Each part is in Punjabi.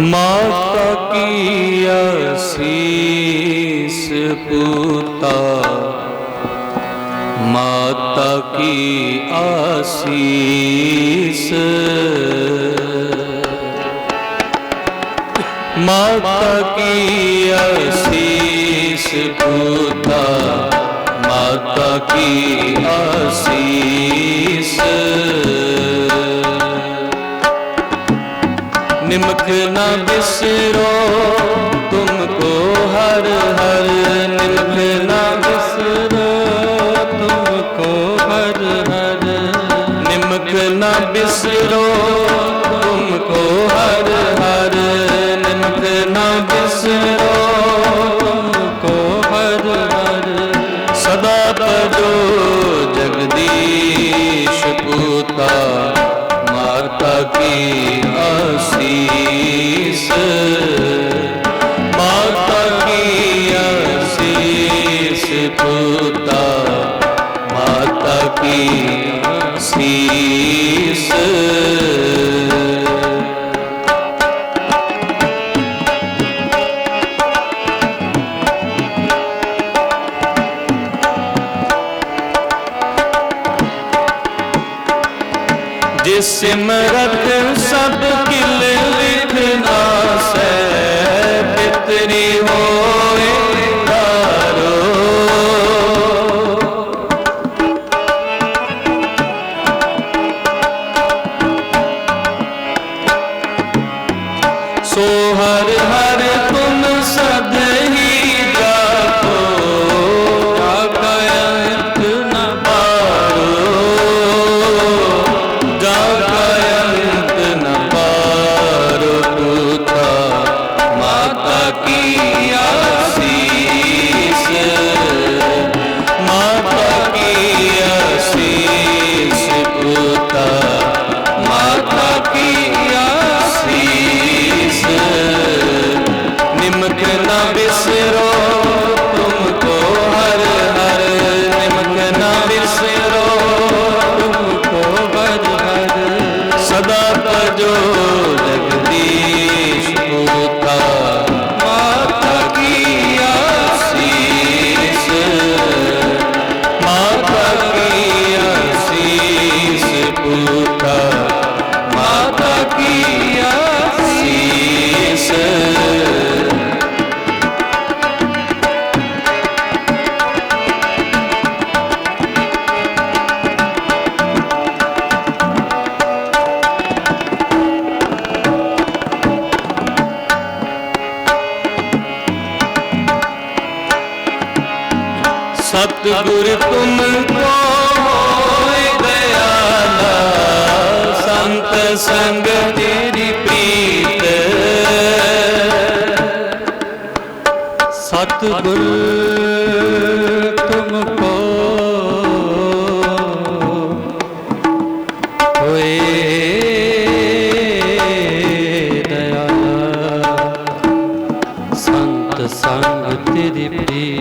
ਮਾਤਾ ਕੀ ਅਸੀਸ ਪੁੱਤਾ? ਮਾਤਾ ਕੀ ਆਸੀਸ ਮਾਤਾ ਕੀ ਆਸੀਸ ਪੁੱਤਾ? ਮਾਤਾ ਕੀ ਆਸੀਸ ਨਿਮਕ ਨਾ ਬਿਸਰੋ। isso. हर हर ਗੁਰ ਤੁਮ ਕੋ ਸੰਤ ਸੰਗ ਤੇਰੀ ਪ੍ਰੀਤ। ਸਤ ਗੁਰ ਤੁਮ ਕੋ ਸੰਗ ਤੇਰੀ ਪ੍ਰੀਤ।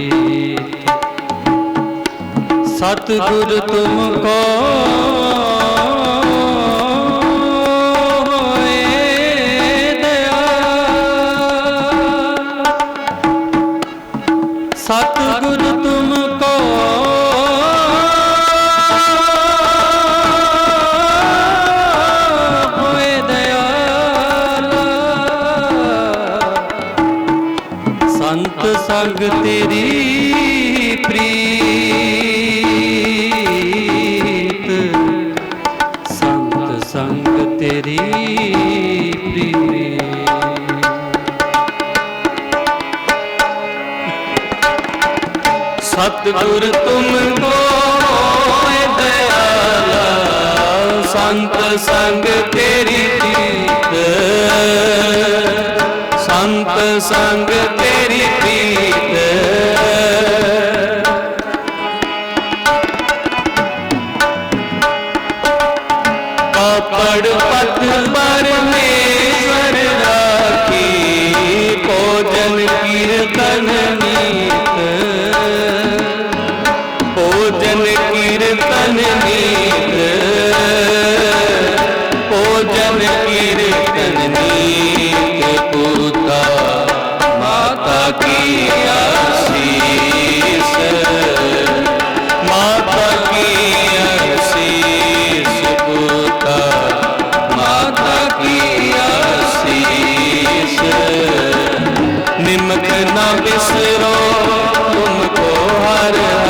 ਸਤਿਗੁਰ ਤੁਮ ਕੋ ਸਤਿਗੁਰ ਤੁਮ ਕੋ ਸਤਿਗੁਰ ਤੁਮ ਕੋ ਦਇਆਲਾ, ਸੰਤ ਸੰਗ ਤੇਰੀ ਪ੍ਰੀਤ। ਸੰਤ ਸੰਗ ਤੇਰੀ ਪ੍ਰੀਤ। ਕਾਪੜ ਪਤ ਪਰਮੇਸ਼ਰ न बिसरो तुमको हर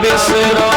ਬਿਸਰੋ